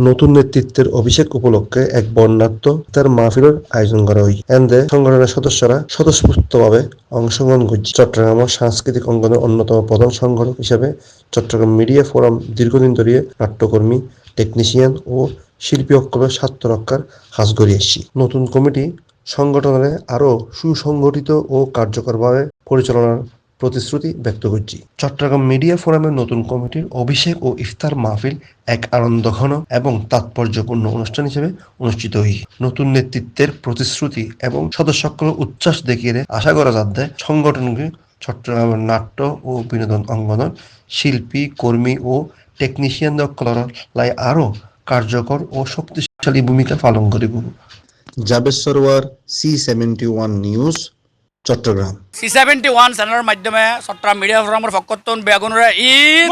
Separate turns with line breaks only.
নতুন নেতৃত্বের অভিষেক উপলক্ষে এক বর্ণাঢ্য তার মাহফিলের আয়োজন করা হয়। এন্দে সংগঠনের সদস্যরা স্বতঃস্ফূর্তভাবে অংশগ্রহণ করছে। চট্টগ্রাম সাংস্কৃতিক অঙ্গনের অন্যতম প্রধান সংগঠক হিসেবে চট্টগ্রাম মিডিয়া ফোরাম দীর্ঘদিন ধরে নাট্যকর্মী, টেকনিশিয়ান ও শিল্পী ঐক্যের স্বার্থ রক্ষার করে এসেছি নতুন কমিটি সংগঠনের আরও সুসংগঠিত ও কার্যকরভাবে পরিচালনার প্রতিশ্রুতি ব্যক্ত করছি। চট্টগ্রাম মিডিয়া ফোরামের নতুন কমিটির অভিষেক ও ইফতার মাহফিল এক আনন্দঘন এবং তাৎপর্যপূর্ণ অনুষ্ঠান হিসেবে অনুষ্ঠিত হই। নতুন নেতৃত্বের প্রতিশ্রুতি এবং সদস্যসকলের উচ্ছ্বাস দেখিয়ে আশা করা যাচ্ছে সংগঠনকে চট্টগ্রামের নাট্য ও বিনোদন অঙ্গনের শিল্পী, কর্মী ও টেকনিশিয়ান লাই আরও কার্যকর ও শক্তিশালী ভূমিকা পালন করিব।
Javed Sarwar C seventy one news Chattogram.
C seventy one চ্যানেলের মাধ্যমে চট্টগ্রাম মিডিয়া ফোরামের পক্ষতুন বেগুনরে ঈদ